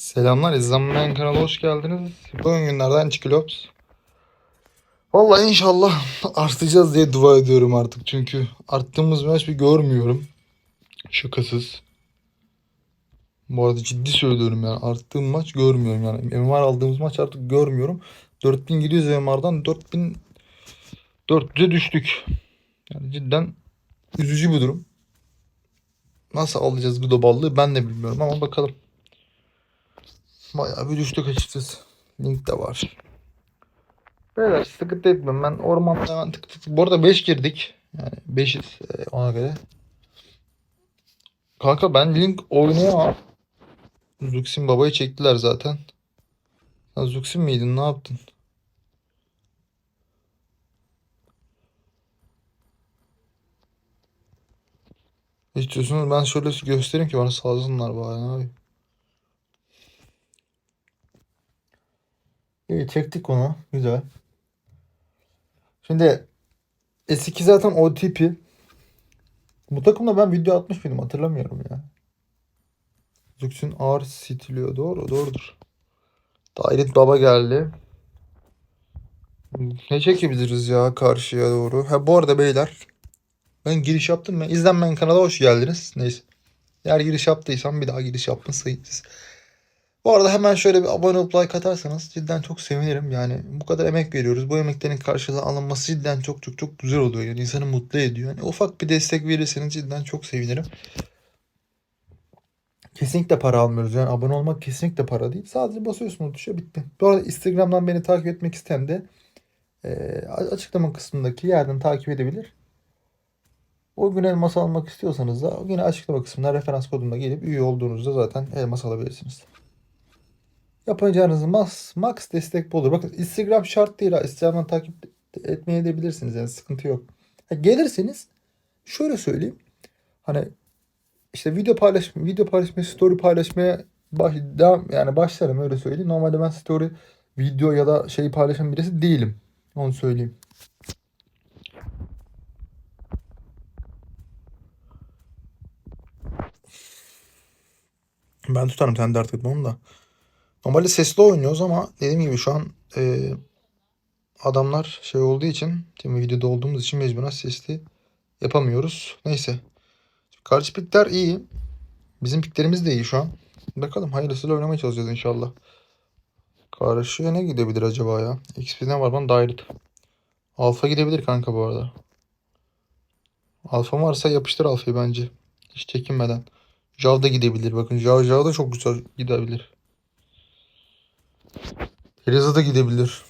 Selamlar İzlenmeyen kanala hoş geldiniz. Bugün günlerden Çiklops. Vallahi inşallah artacağız diye dua ediyorum artık. Çünkü arttığımız maç bir görmüyorum. Şakasız. Bu arada ciddi söylüyorum yani arttığım maç görmüyorum yani. MMR aldığımız maç artık görmüyorum. 4700 MMR'dan 4400'e düştük. Yani cidden üzücü bir durum. Nasıl alacağız bu ballığı ben de bilmiyorum ama bakalım. Bayağı bir düştük açıkçası. Link de var. Beyler sıkıntı etmem ben ormanda tık tık. Bu arada 5 girdik. Yani 5'iz e, ona göre. Kanka ben Link oynayamam. Zuxin babayı çektiler zaten. Sen Zuxin miydin ne yaptın? İstiyorsunuz ben şöyle göstereyim ki bana salsınlar bari abi. İyi çektik onu. Güzel. Şimdi S2 zaten OTP. Bu takımda ben video atmış mıydım hatırlamıyorum ya. Zux'un ağır stiliyor. Doğru doğrudur. Dairet Baba geldi. Ne çekebiliriz ya karşıya doğru. Ha bu arada beyler. Ben giriş yaptım ben. İzlenmeyen kanala hoş geldiniz. Neyse. Eğer giriş yaptıysam bir daha giriş yapın sayın siz. Bu arada hemen şöyle bir abone olup like atarsanız cidden çok sevinirim. Yani bu kadar emek veriyoruz. Bu emeklerin karşılığı alınması cidden çok çok çok güzel oluyor. Yani insanı mutlu ediyor. Yani ufak bir destek verirseniz cidden çok sevinirim. Kesinlikle para almıyoruz. Yani abone olmak kesinlikle para değil. Sadece basıyorsunuz tuşa bitti. Bu arada Instagram'dan beni takip etmek isteyen de e, açıklama kısmındaki yerden takip edebilir. O gün elmas almak istiyorsanız da yine açıklama kısmına referans kodumla gelip üye olduğunuzda zaten elmas alabilirsiniz. Yapacağınız max, max destek bu olur. Bakın Instagram şart değil. Instagram'dan takip etmeye edebilirsiniz yani sıkıntı yok. Ha, gelirseniz şöyle söyleyeyim. Hani işte video paylaş video paylaşmaya, story paylaşmaya baş, devam yani başlarım öyle söyleyeyim. Normalde ben story, video ya da şey paylaşan birisi değilim. Onu söyleyeyim. Ben tutarım sen dert etme onu da. Normalde sesli oynuyoruz ama dediğim gibi şu an e, adamlar şey olduğu için şimdi videoda olduğumuz için mecburen sesli yapamıyoruz. Neyse. Karşı pikler iyi. Bizim piklerimiz de iyi şu an. Bakalım hayırlısıyla oynamaya çalışacağız inşallah. Karşıya ne gidebilir acaba ya? XP ne var bana? Direct. Alfa gidebilir kanka bu arada. Alfa varsa yapıştır alfayı bence. Hiç çekinmeden. Jav da gidebilir. Bakın Jav Jav da çok güzel gidebilir. Teresa da gidebilir.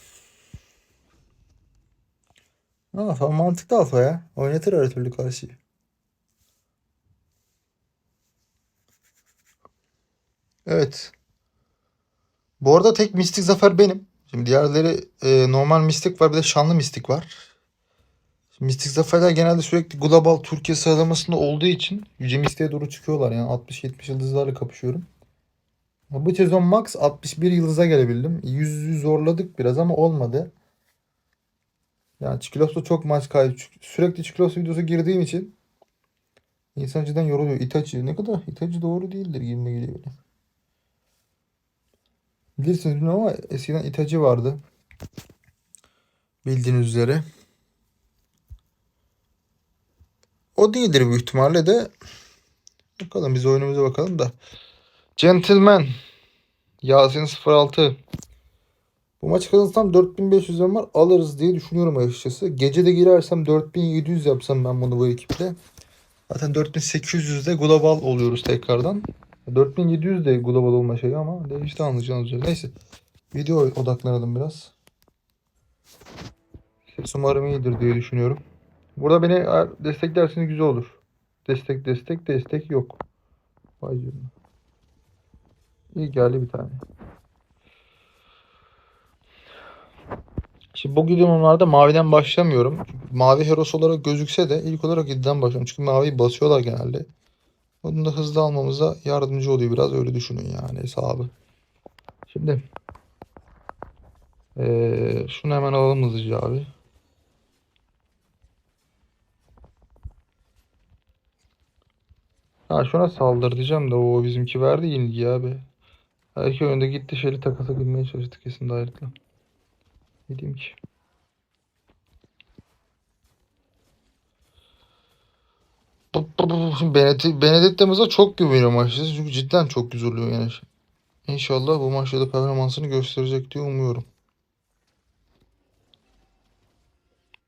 Alfa mantıklı alfa ya. Oynatır her türlü karşıyı. Evet. Bu arada tek mistik zafer benim. Şimdi diğerleri e, normal mistik var bir de şanlı mistik var. Şimdi mistik zaferler genelde sürekli global Türkiye sıralamasında olduğu için yüce mistiğe doğru çıkıyorlar. Yani 60-70 yıldızlarla kapışıyorum. Bu sezon max 61 yıldıza gelebildim. 100'ü zorladık biraz ama olmadı. Yani Çikolos'ta çok maç kaybı. Sürekli Çikolos videosu girdiğim için insan cidden yoruluyor. Itachi ne kadar? Itachi doğru değildir gibi geliyor. Bilirsiniz ama eskiden Itachi vardı. Bildiğiniz üzere. O değildir büyük ihtimalle de. Bakalım biz oyunumuza bakalım da. Gentleman. Yasin 06. Bu maçı kazanırsam 4500 var alırız diye düşünüyorum açıkçası. Gece de girersem 4700 yapsam ben bunu bu ekiple. Zaten 4800'de global oluyoruz tekrardan. 4700 de global olma şeyi ama değişti anlayacağınız üzere. Neyse. Video odaklanalım biraz. Ses umarım iyidir diye düşünüyorum. Burada beni desteklerseniz güzel olur. Destek destek destek yok. Vay canına. İyi geldi bir tane. Şimdi bu videolarda maviden başlamıyorum. Mavi heros olarak gözükse de ilk olarak 7'den başlıyorum. Çünkü maviyi basıyorlar genelde. Bunu da hızlı almamıza yardımcı oluyor biraz öyle düşünün yani hesabı. Şimdi ee, şunu hemen alalım hızlıca abi. Ha şuna saldır diyeceğim de o bizimki verdi ilgi abi. Belki önde gitti şeyli takasa girmeye çalıştı kesin dairlikle. Ne diyeyim ki? Şimdi Benedict, çok güveniyorum açıkçası. Çünkü cidden çok güzel oluyor yani. İnşallah bu maçta da performansını gösterecek diye umuyorum.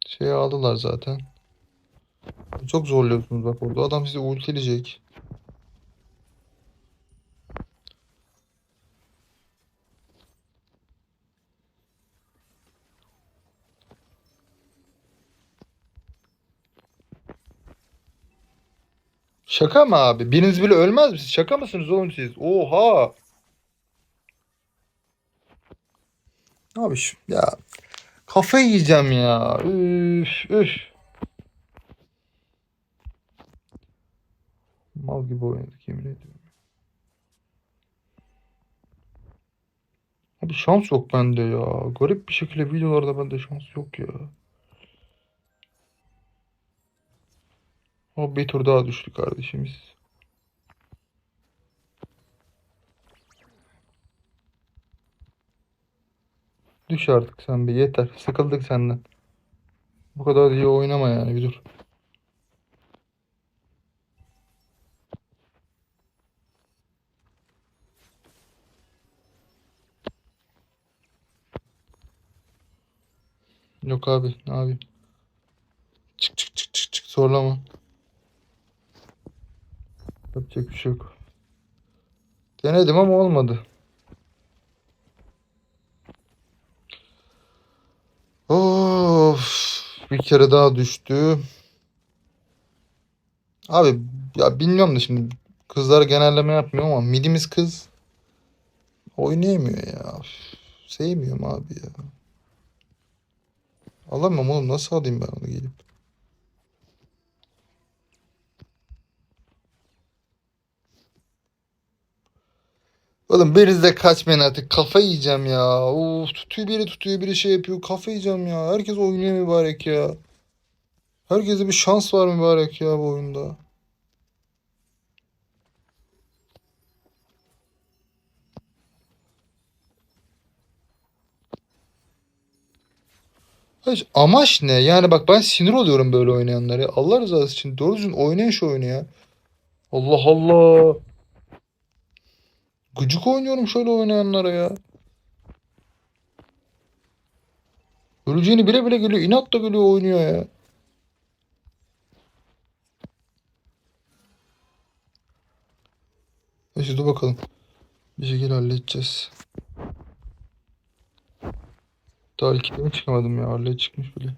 Şeyi aldılar zaten. Çok zorluyorsunuz bak orada. Adam sizi ultileyecek. Şaka mı abi? Biriniz bile ölmez mi? Siz şaka mısınız oğlum siz? Oha! Abi şu ya kafayı yiyeceğim ya. Üf üf. Mal gibi oynadık yemin ediyorum. Abi şans yok bende ya. Garip bir şekilde videolarda bende şans yok ya. Ama bir tur daha düştü kardeşimiz. Düş artık sen bir yeter. Sıkıldık senden. Bu kadar iyi oynama yani bir dur. Yok abi ne yapayım. Çık çık çık çık çık zorlama. Yapacak bir şey yok. Denedim ama olmadı. Of, bir kere daha düştü. Abi ya bilmiyorum da şimdi kızlar genelleme yapmıyor ama midimiz kız oynayamıyor ya. Sevmiyorum abi ya. Alamam oğlum nasıl alayım ben onu gelip. Oğlum biriniz de kaçmayın artık kafayı yiyeceğim ya. Of tutuyor biri tutuyor biri şey yapıyor kafayı yiyeceğim ya. Herkes oynuyor mübarek ya. Herkese bir şans var mübarek ya bu oyunda. Hayır, amaç ne? Yani bak ben sinir oluyorum böyle oynayanlara. Allah rızası için doğru düzgün oynayın şu oyunu ya. Allah Allah. Gıcık oynuyorum şöyle oynayanlara ya. Öleceğini bile bile geliyor. inatla geliyor oynuyor ya. Neyse dur bakalım. Bir şekilde halledeceğiz. Daha ilk çıkamadım ya. Harley çıkmış bile.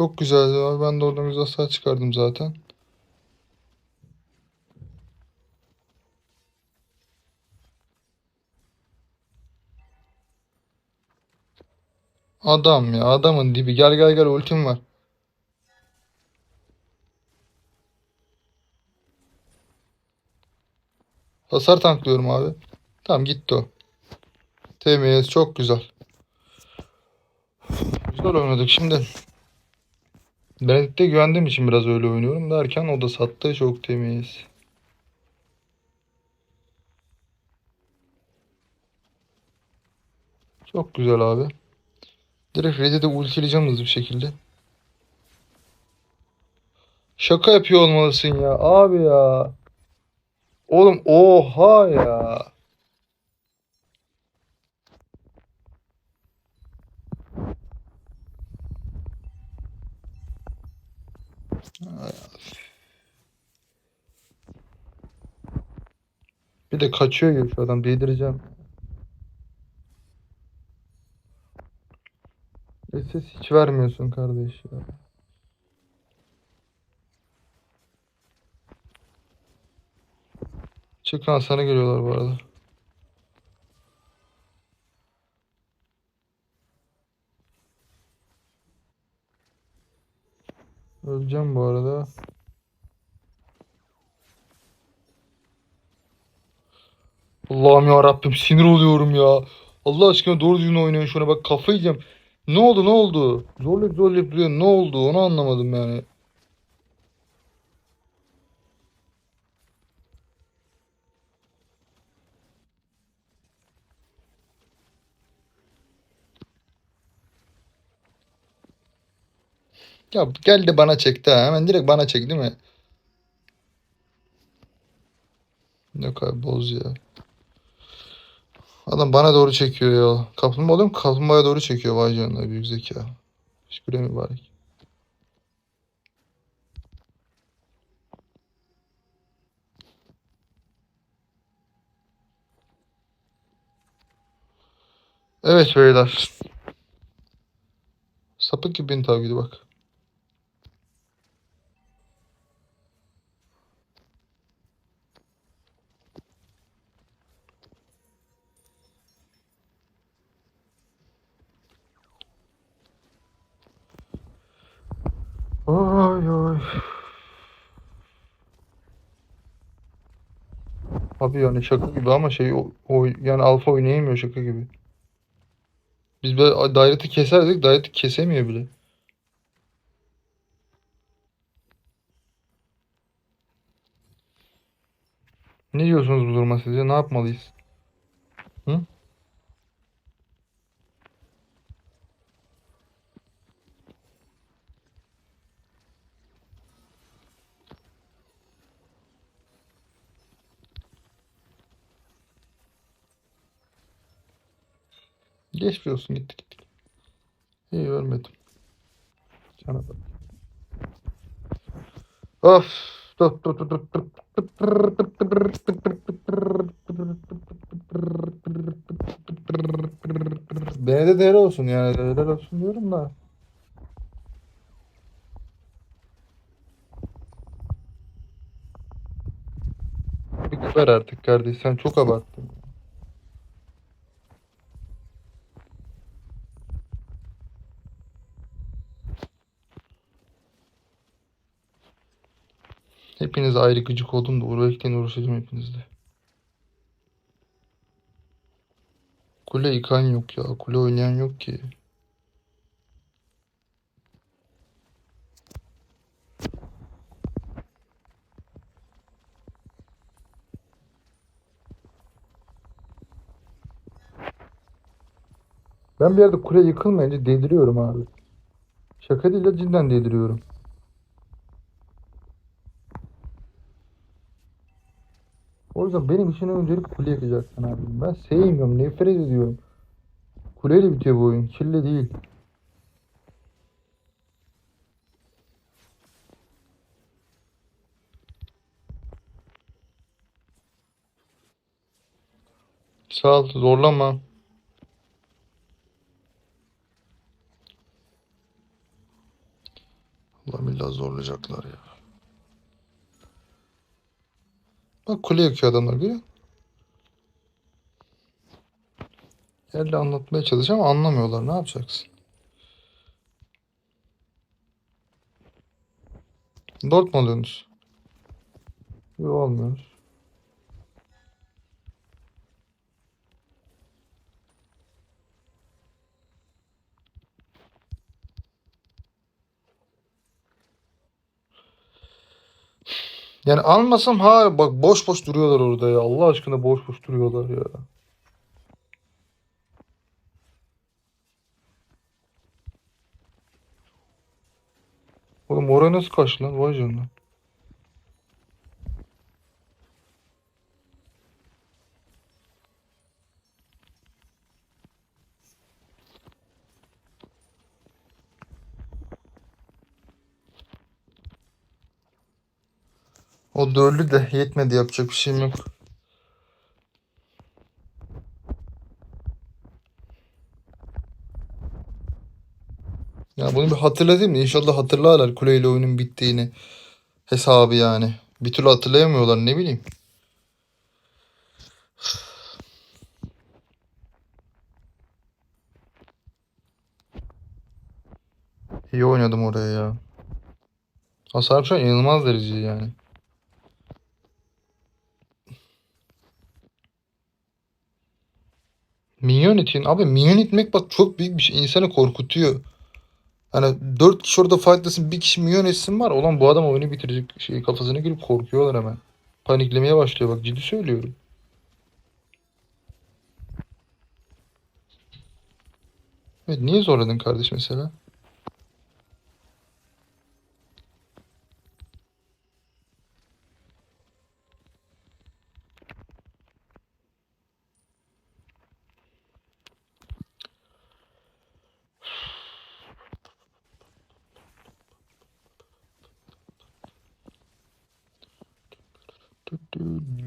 Çok güzeldi abi. Ben de oradan güzel hasar çıkardım zaten. Adam ya. Adamın dibi. Gel gel gel ultim var. Hasar tanklıyorum abi. Tamam gitti o. Temiz. Çok güzel. Güzel oynadık. Şimdi Benedict'e güvendiğim için biraz öyle oynuyorum derken o da sattı. Çok temiz. Çok güzel abi. Direkt Red'e de ultileyeceğim hızlı bir şekilde. Şaka yapıyor olmalısın ya. Abi ya. Oğlum oha ya. Bir de kaçıyor ya şu adam. Değdireceğim. Ses hiç vermiyorsun kardeş ya. Çık lan sana geliyorlar bu arada. Öleceğim bu arada. Allah'ım ya Rabbim sinir oluyorum ya. Allah aşkına doğru düzgün oynayın şuna bak kafayı yiyeceğim. Ne oldu ne oldu? Zorlayıp zorlayıp duruyor. Ne oldu onu anlamadım yani. Ya geldi bana çekti ha. Hemen direkt bana çekti değil mi? Yok abi boz ya. Adam bana doğru çekiyor ya. Kaplumbağa oluyor mu? Kaplumbağaya doğru çekiyor vay canına büyük zeka. Şükür mübarek. Evet beyler. Sapık gibi beni takip bak. Abi yani şaka gibi ama şey o, o yani alfa oynayamıyor şaka gibi. Biz böyle daireti keserdik daireti kesemiyor bile. Ne diyorsunuz bu duruma sizce? Ne yapmalıyız? Hı? Geçmiş olsun gittik gittik. İyi ölmedim. Cana bak. Of. Dur, dur, dur, dur, dur. Beni de değer olsun yani değer olsun diyorum da. Bir geber artık kardeş sen çok abarttın. Hepiniz ayrı gıcık oldum da uğraşırken uğraşacağım hepinizle. Kule yıkan yok ya. Kule oynayan yok ki. Ben bir yerde kule yıkılmayınca deliriyorum abi. Şaka değil de cidden deliriyorum. Yüzden benim için öncelik kule yıkacaksın abi. Ben sevmiyorum, nefret ediyorum. Kuleyle bitiyor bu oyun. Kille değil. Sağ ol, zorlama. Allah billah zorlayacaklar ya. Bak kule yakıyor adamlar görüyor? Yerle anlatmaya çalışacağım anlamıyorlar. Ne yapacaksın? Dört mu alıyorsunuz? Yok almıyoruz. Yani almasam ha bak boş boş duruyorlar orada ya. Allah aşkına boş boş duruyorlar ya. Oğlum oraya nasıl kaçtı lan? Vay canına. O dörlü de yetmedi yapacak bir şeyim yok. Ya bunu bir hatırlatayım da inşallah hatırlarlar kuleyle oyunun bittiğini. Hesabı yani. Bir türlü hatırlayamıyorlar ne bileyim. İyi oynadım oraya ya. Hasar şu an inanılmaz derecede yani. Minyon itin. Abi minyon itmek bak çok büyük bir şey. İnsanı korkutuyor. Hani dört kişi orada fightlasın bir kişi minyon etsin var. Ulan bu adam oyunu bitirecek şey kafasına girip korkuyorlar hemen. Paniklemeye başlıyor bak ciddi söylüyorum. Evet niye zorladın kardeş mesela?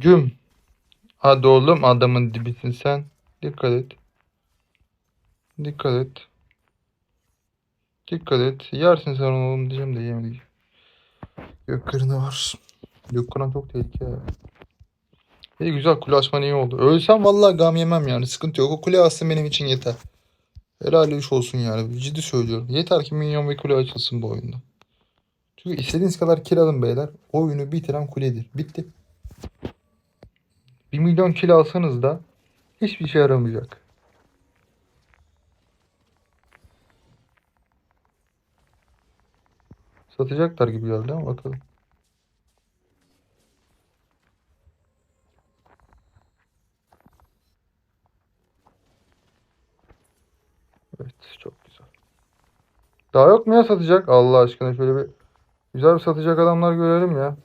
Güm. Hadi oğlum adamın dibisin sen. Dikkat et. Dikkat et. Dikkat et. Yersin sen oğlum diyeceğim de yemedik. Gökkırını var. Gökkıran çok tehlikeli. ya. İyi güzel kule açman iyi oldu. Ölsem vallahi gam yemem yani. Sıkıntı yok. O kule açsın benim için yeter. Helal iş olsun yani. Ciddi söylüyorum. Yeter ki minyon ve kule açılsın bu oyunda. Çünkü istediğiniz kadar kill alın beyler. Oyunu bitiren kuledir. Bitti. 1 milyon kill alsanız da hiçbir şey yaramayacak. Satacaklar gibi geldi ama bakalım. Evet çok güzel. Daha yok mu ya satacak? Allah aşkına şöyle bir güzel bir satacak adamlar görelim ya.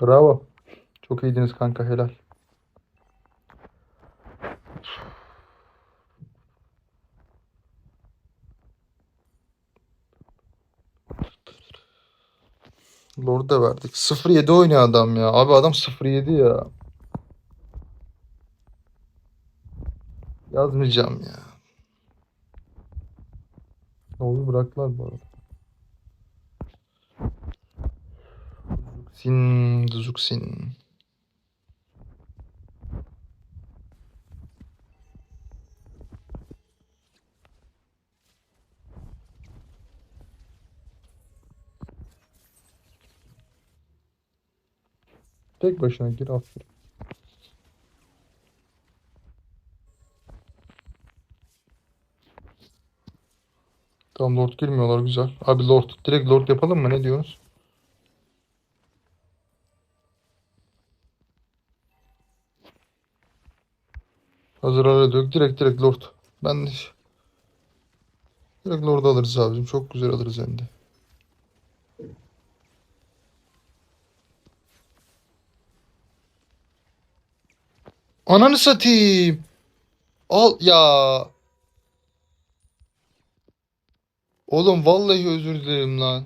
Bravo. Çok iyiydiniz kanka helal. Lord'u da verdik. 0-7 oynuyor adam ya. Abi adam 0-7 ya. Yazmayacağım ya. Ne oldu bıraktılar bu arada. Zuksin, Zuksin. Tek başına gir aferin. Tamam Lord girmiyorlar güzel. Abi Lord direkt Lord yapalım mı ne diyorsunuz? Hazır öyle dök direkt direkt Lord. Ben de direkt Lord alırız abicim. Çok güzel alırız hem de. Ananı satayım. Al ya. Oğlum vallahi özür dilerim lan.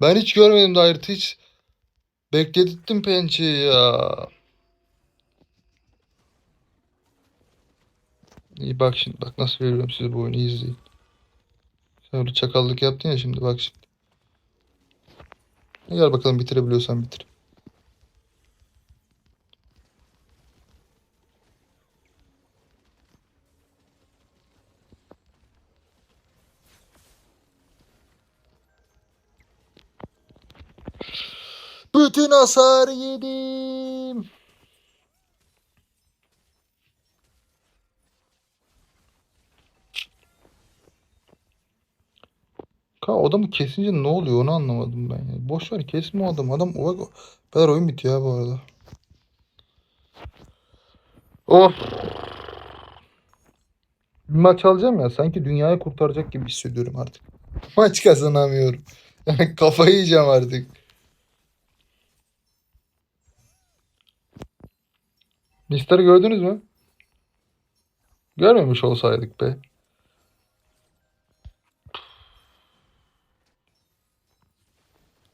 Ben hiç görmedim haritayı hiç. Beklettim pençeyi ya. İyi bak şimdi bak nasıl veriyorum size bu oyunu izleyin. Sen öyle çakallık yaptın ya şimdi bak şimdi. Gel bakalım bitirebiliyorsan bitir. Bütün hasar yedim. Adamı kesince ne oluyor onu anlamadım ben ya. Boş ver kesme o adamı. Adam o kadar oyun bitiyor ya bu arada. Of. Bir maç alacağım ya sanki dünyayı kurtaracak gibi hissediyorum artık. Maç kazanamıyorum. Yani kafayı yiyeceğim artık. Mister'i gördünüz mü? Görmemiş olsaydık be.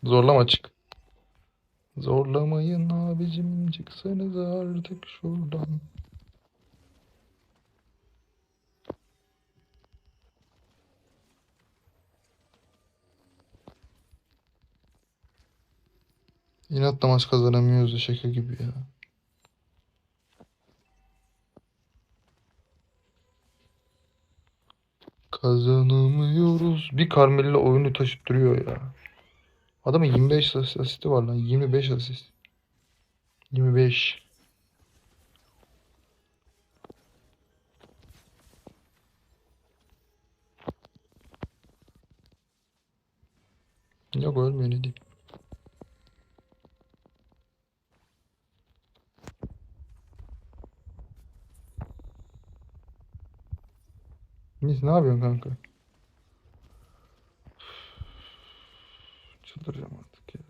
Zorlama çık. Zorlamayın abicim çıksanız artık şuradan. İnatla maç kazanamıyoruz şaka gibi ya. Kazanamıyoruz. Bir Carmel'le oyunu taşıp duruyor ya. Adamın 25 asisti var lan. 25 asist. 25. Yok ölmüyor ne diyeyim. Biz ne yapıyorsun kanka? Çıldıracağım artık ya.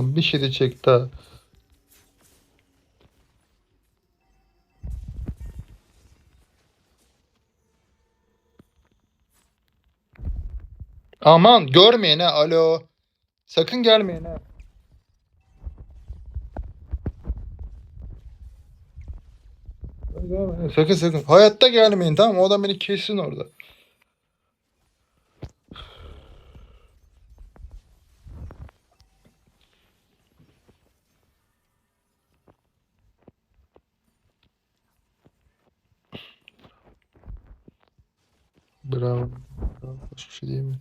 Allah'ım bir şey de çek daha. Aman görmeyin ha alo. Sakın gelmeyin ha. Sakın sakın. Hayatta gelmeyin tamam mı? O adam beni kessin orada. Bravo. Bravo. Başka şey değil mi?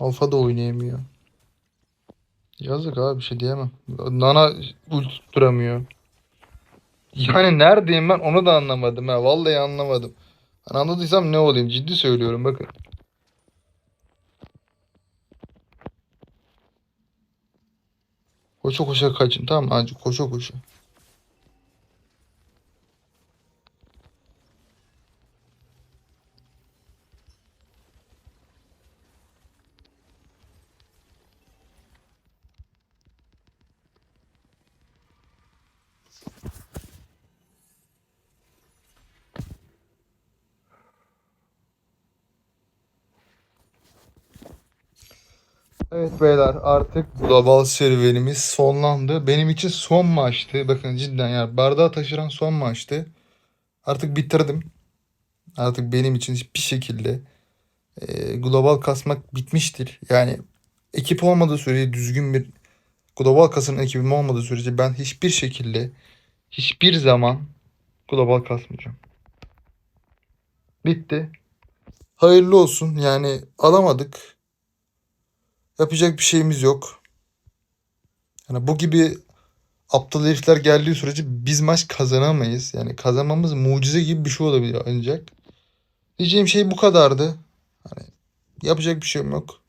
Alfa da oynayamıyor. Yazık abi bir şey diyemem. Nana ult tutturamıyor. Yani neredeyim ben onu da anlamadım ha. Vallahi anlamadım. Ben anladıysam ne olayım ciddi söylüyorum bakın. Koşa koşa kaçın tamam mı? Koşa koşa. Evet beyler artık global serüvenimiz sonlandı. Benim için son maçtı. Bakın cidden yani bardağı taşıran son maçtı. Artık bitirdim. Artık benim için hiçbir şekilde e, global kasmak bitmiştir. Yani ekip olmadığı sürece düzgün bir global kasının ekibim olmadığı sürece ben hiçbir şekilde hiçbir zaman global kasmayacağım. Bitti. Hayırlı olsun. Yani alamadık. Yapacak bir şeyimiz yok. Yani bu gibi aptal herifler geldiği sürece biz maç kazanamayız. Yani kazanmamız mucize gibi bir şey olabilir ancak. Diyeceğim şey bu kadardı. Hani yapacak bir şeyim yok.